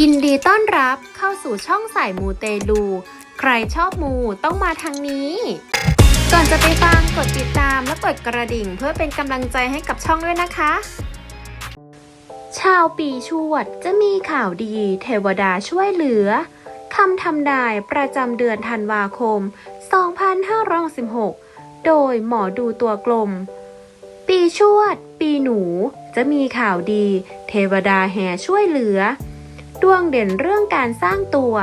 ยินดีต้อนรับเข้าสู่ช่องสายมูเตลู ใครชอบมูต้องมาทางนี้ ก่อนจะไปฟังกดติดตามและกดกระดิ่งเพื่อเป็นกำลังใจให้กับช่องด้วยนะคะ ชาวปีชวดจะมีข่าวดีเทวดาช่วยเหลือคำทำนายประจำเดือนธันวาคม 2516โดยหมอดูตัวกลม ปีชวด ปีหนู จะมีข่าวดี เทวดาแห่ช่วยเหลือ ดวงเด่นเรื่องการสร้างตัว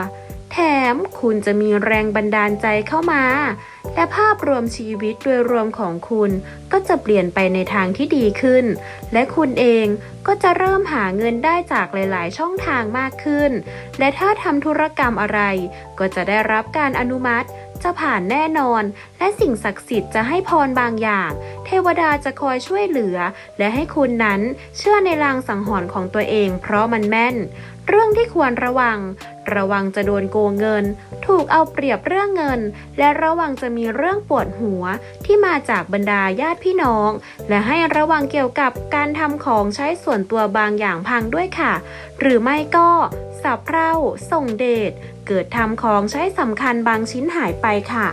แถมคุณจะมีแรงบันดาลใจเข้ามา และภาพรวมชีวิตโดยรวมของคุณก็จะเปลี่ยนไปในทางที่ดีขึ้น และคุณเองก็จะเริ่มหาเงินได้จากหลาย ๆ ช่องทางมากขึ้น และถ้าทำธุรกรรมอะไร ก็จะได้รับการอนุมัติ จะผ่านแน่นอน และสิ่งศักดิ์สิทธิ์จะให้พรบางอย่าง เทวดาจะคอยช่วยเหลือ และให้คุณนั้นเชื่อในลางสังหรณ์ของตัวเอง เพราะมันแม่น เรื่องที่ควรระวัง ระวังจะโดนโกงเงิน ถูกเอาเปรียบเรื่องเงิน และระวังจะมีเรื่องปวดหัวที่มาจากบรรดาญาติพี่น้อง และให้ระวังเกี่ยวกับการทำของใช้ส่วนตัวบางอย่างพังด้วยค่ะ หรือไม่ก็สับเพร่าส่งเดช เกิดทำของใช้สำคัญบางชิ้นหายไปค่ะ